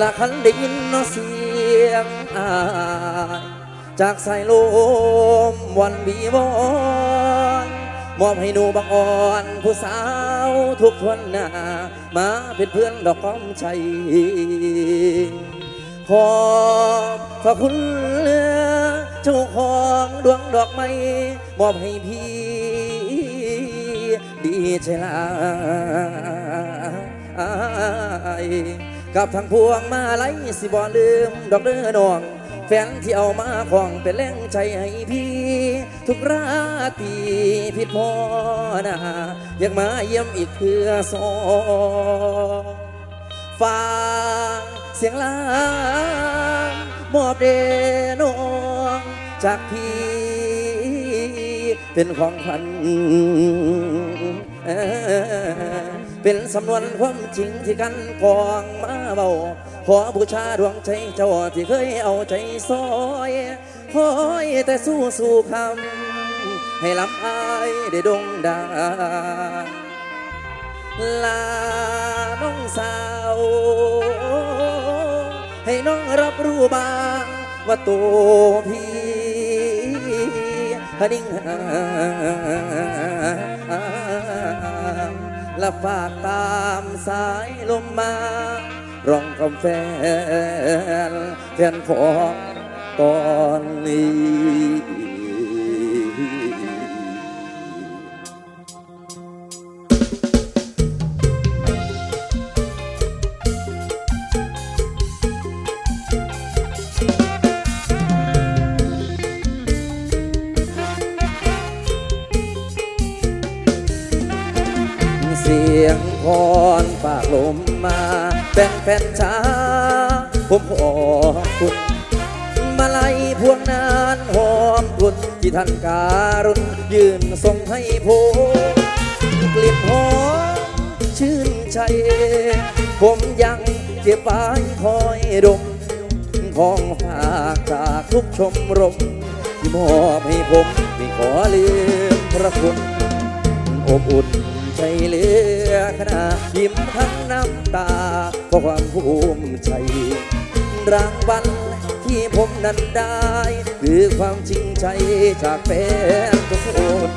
ละคันได้ยินเนาะเสียงอายจากสายลมวันวีวอนมอบให้หนูบังอ่อนผู้สาวทุกทวนหน้ามาเป็นเพื่อนดอกก้อมใจขอบพระคุณเจ้าของดวงดอกไม้มอบให้พี่ ดีใจลาย กับทั้งพวงมาไลยสิบ่ลืม ดอกเด้อน้อง แฟนที่เอามาของเป็นแรงใจให้พี่ ทุกราตรีผิดพอนะอยากมาเยี่ยมอีกเพื่อสองฟังเสียงลามมอบเดนองจากพี่ เป็นของขวัญ เป็นสำนวนความจริงที่กันกองมาเบาขอบูชาดวงใจเจ้าที่เคยเอาใจซอยคอยแต่สู้สู้คำให้ลำอายได้ดงดังลาน้องสาว ให้น้องรับรู้บ้างว่าตัวพี่นิ่งหาง และฝากตามสายลมมา ร้องคำแฟนแฟนของตอนนี้ รฝากลมมาเป็นแฟนช้า ผมขอบคุณ มาไลัยพวงนานหอมกลุ่นที่ท่านการุณยืนส่งให้ผมกลิ่นหอมชื่นใจผมยังเก็บไว้คอยดม ของฝากจากทุกชมรม ที่มอบให้ผมไม่ขอลืมพระคุณอบอุ่น ใจเหลือขนาดยิ้มทั้งน้ำตาเพราะความภูมิใจรางวัลที่ผมนั้นได้ คือความจริงใจจากแฟนทุกคน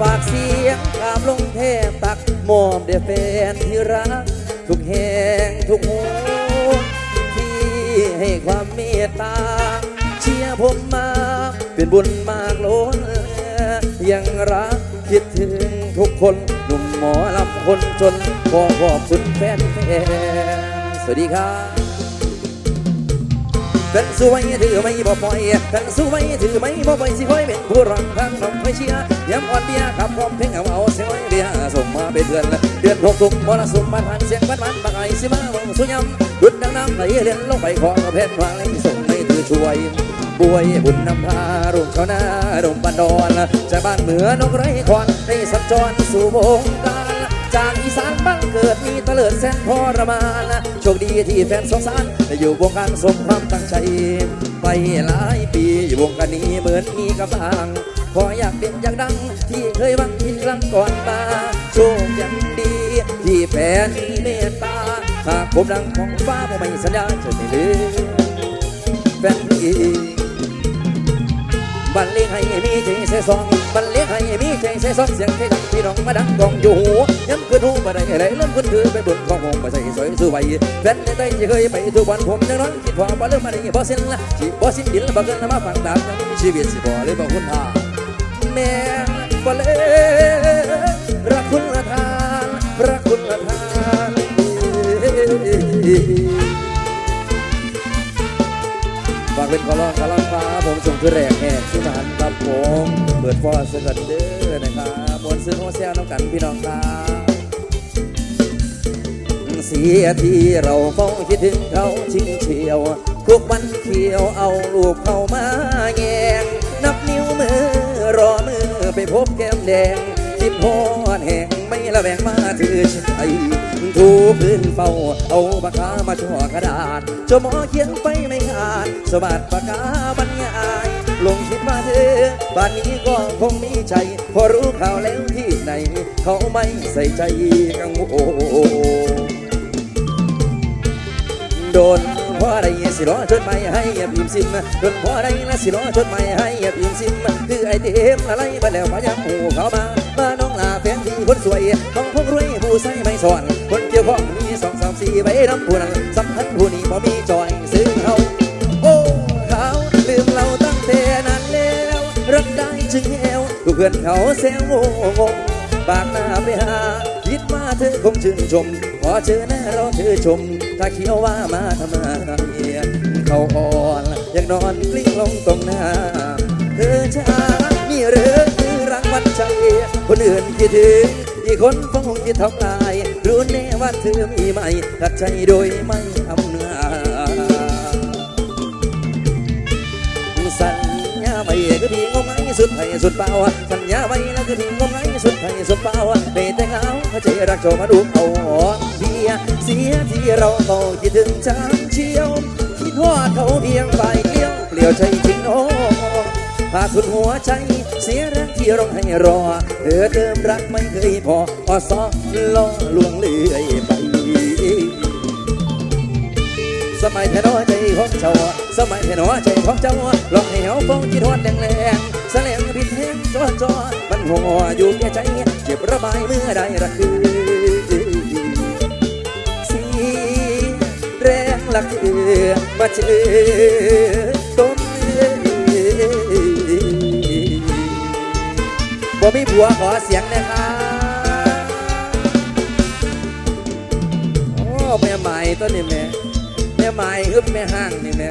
ฝากเสียงกราบลงเทพตักมอบเดแฟนที่รัก ทุกแห่งทุกโหนที่ให้ความเมตตา เชียร์ผมมา เป็นบุญมากล้นยังรัก คิดถึงทุกคนหนุ่มหมอลำคนจนขอขอบคุณแฟนแฟนสวัสดีครับแฟนสวยถือไม่บ่ปล่อยแฟนสวยถือไม่บ่ปล่อยสิคอยเป็นผู้รังทางน้องคอยเชียร์ย้ำอ่อนเบียร์ขับพร้อมเพลงเอาเอาเสียงเบียร์ส่งมาเป็นเดือนเดือนหกทุกมรสุมมาผ่านเสียงบ้านมันบางไอสิมาวงสุยำดุดดังน้ำไหลเล่นลงไปขอกระเพนวางเลยส่งไม่ถือช่วย บวยบุญนำพารุ่งชาวนาดมบันดอนจากบ้านเหมือนกไร้ควันได้สัญจรสู่วงการจากอีสานบ้านเกิดมีตะเลิดแสนทรมานโชคดีที่แฟนสงสารได้อยู่วงการสมความตั้งใจ ไปหลายปีอยู่วงการนี้เหมือนมีกำลังขออยากเป็นอยากดัง ที่เคยวังที่ครั้งก่อนมาโชคยังดี ที่แฟนมีเมตตาหากผมดังของฟ้าผมไม่สัญญาจะไม่ลืมแฟนพี่ บันเลงให้มีใจเสียสองบันเลงให้มีใจเสียสองเสียงเพลงพี่น้องมาดังกองอยู่หูย้ำคืนหูมาได้อะไรเริ่มคืนคือไปบุญของผมมาใส่สวยสู้ไปแฟนในใจเคยไปทุกวันผมยังร้องคิดพอบ่เริ่มมาได้บ่สิ้นละสิบ่สิ้นดินบ่เกินมาฟังตามยังมีชีวิตสิบ่เลยบ่คุณทาแม่บ่เลยรักคุณละทานรักคุณละทานฝากเป็นกอลองกอลอง ผมส่งคือแรกแห่ที่มหันครับผมเปิดฟอร์สกันเด้อนะครับมวนซื้อโฮเซลน้ำกันพี่น้องครับเสียที่เราเฝ้าคิดถึงเขาชิงเชียวทุกวันเขียวเอาลูกเข้ามาแยงนับนิ้วมือรอมือไปพบแก้มแดงคิดพอดแห่ง ละแวงมาถือใจถูพื้นเฝ้า เอาปากกามาจ่อกระดาษจมอเขียนไปไม่ขาดสบัดปากกาบรรยายลงคิดว่าเธอบ้านนี้ก็คงมีใจ พอรู้ข่าวแล้วที่ไหน เขาไม่ใส่ใจกังวลโดนพอได้สิรอจดหมายให้พิมพ์ซิมโดนพอได้ละสิรอจดหมายให้พิมพ์ซิม คือไอเทมละไล่ไปแล้วพยังหูเขามา มาน้องลาแฟนดีคนสวยต้องพกรวยผู้ใส่ไม่สอน คนเกี่ยวข้องมีสองสามสี่ใบน้ำผู้นั้นสำคัญผู้นี้บ่มีจอยซื้อเขาโอ้เขาลืมเราตั้งแต่นั้นแล้วรักได้จึงแอวทุกเพื่อนเขาแซวงงปากหน้าไปหาคิดว่าเธอคงชื่นชมพอเจอหน้าเราเธอชม ถ้าเขียวว่ามาทำไมเขาอ่อนยังนอนกลิ้งลงตรงหน้า คนอื่นคิดถึงอีกคนคงจะทำลาย รู้แน่ว่าเธอมีไหมตัดใจโดยไม่อำนาจสัญญาไว้ก็ที่งมงายสุดไทยสุดเปล่าสัญญาไว้แล้วก็ที่งมงายสุดไทยสุดเปล่าได้แต่เหงาใจรักโชมาดูเอาเพียเสียที่เราเฝ้าคิดถึงจางเชียวคิดว่าเขาเพียงฝ่ายเดียวเปลี่ยวใจจริงโอ้ พาสุดหัวใจ เสียแรงที่ร้องให้รอ เธอเติมรักไม่เคยพอออซอล่อลวงเลื่อยไป สมัยแผ่นหัวใจของเจ้า สมัยแผ่นหัวใจของเจ้าลองให้เฮาฟ้องจิตหวดแรงแรงๆแสลงพิษแห้งจอจอมันหัวอยู่แก่ใจเจ็บระบายเมื่อใดระคือสีแรงหลักเอือมาเจอ มีผัวขอเสียงหนะครับโอ้แม่ใหม่ต้นนี่แม่แม่ใหม่ฮึบแม่ห้างนี่แม่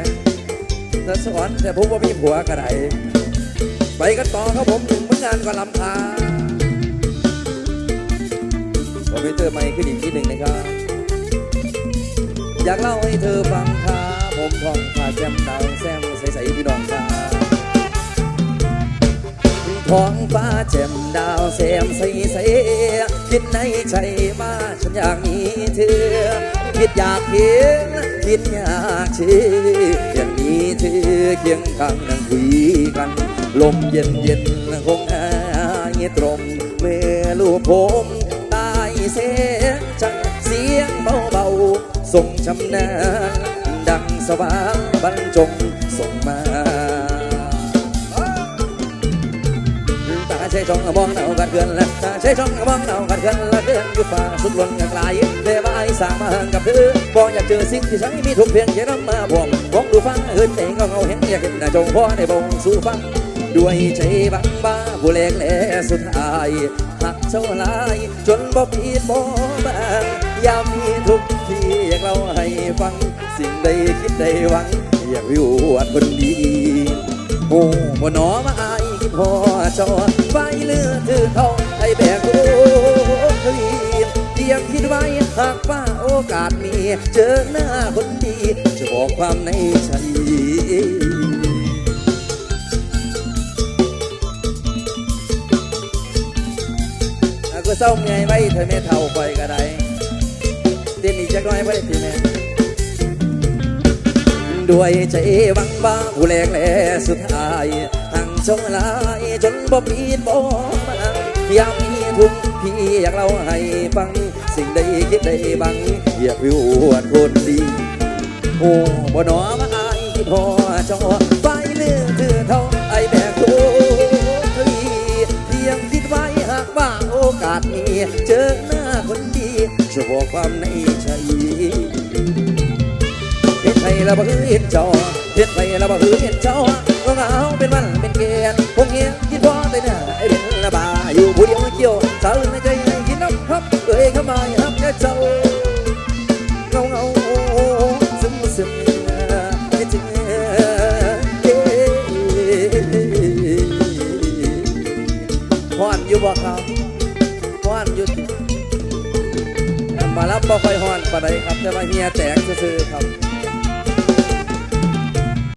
แต่สอนแต่ผมว่ามีผัวกระไดไปกันต่อครับผมถึงผลงานก็ลำพาผมไปเจอใหม่ขึ้นอีกทีหนึ่งนะครับ อยากเล่าให้เธอฟังค่ะผมทองพาแจมดาวแซมใสๆพี่น้องค่ะ ท้องฟ้าแจ่มดาวแซมใสใสคิดในใจว่าฉันอยากมีเธอ คิดอยากเห็นคิดอยากเชื่ออยากมีเธอเคียงข้างนั่งคุยกัน ลมเย็นเย็นคงหายตรงเมื่อลูกผมตายเสียจังเสียงเบาเบาๆส่งชำนาญดังสว่างบรรจงส่งมา ช้ช่องมองเรากัดเกินละตาใช้ช่องมองเรากัดเกินละเกินอยู่ฟ้าสุดล้นอย่างไรเดบายสามาห่างกับเธอบอกอยากเจอสิ่งที่ใช้มีทุกเพียงแค่น้ำมาบ่มมองดูฟังเหินเองก็เงาเห็นอยากเห็นหน้าจงพ่อได้บ่งสู่ฟังด้วยใจบังบ้าผู้เล็กแหล่สุดท้ายหักเจ้าลายจนบ่ผิดบ่บางยามมีทุกที่อยากเล่าให้ฟัง สิ่งใดคิดใดหวัง อยากวิวอวดคนดีโอ้บ่หนอมา พอจอไฟเลือถือเขาให้แบกโอ้ทวีเพียงคิดไว้หากว่าโอกาสมี เจอหน้าคนดี จะบอกความในใจก็เศร้าเมียไว้เธอแม่เท่าคอยก็ได้เต้นอีกจักหน้อยไว้ทีแม่ด้วยใจหวังบ้าผู้แรงแลสุดท้าย หังชงลายจนบ่ปีนบ่มาอยังมีทุกพี่อยากเล่าให้ฟัง สิ่งใดคิดใดบังอยากวิวอวดคนดี โอ้บ่หนอมาอายคิดพอจอไฟเลือถือเท่าไอแบกทุกทีเพียงคิดไว้หากว่าโอกาสมีเจอหน้าคนดีจะบอกความในใจเห็นไทยแล้วบ่คือเห็นเจ้าเห็นไทยแล้วบ่คือเห็นเจ้า ก็เหงาเป็นวันเป็นเกณฑ์พวกเงี้ยคิดพอแต่หน้าไอ้เป็นระบาอยู่ผู้เดียวเกี่ยวสาวในใจให้กินน้ำครับเอ้ยเข้ามาอย่าฮับแค่เจ้า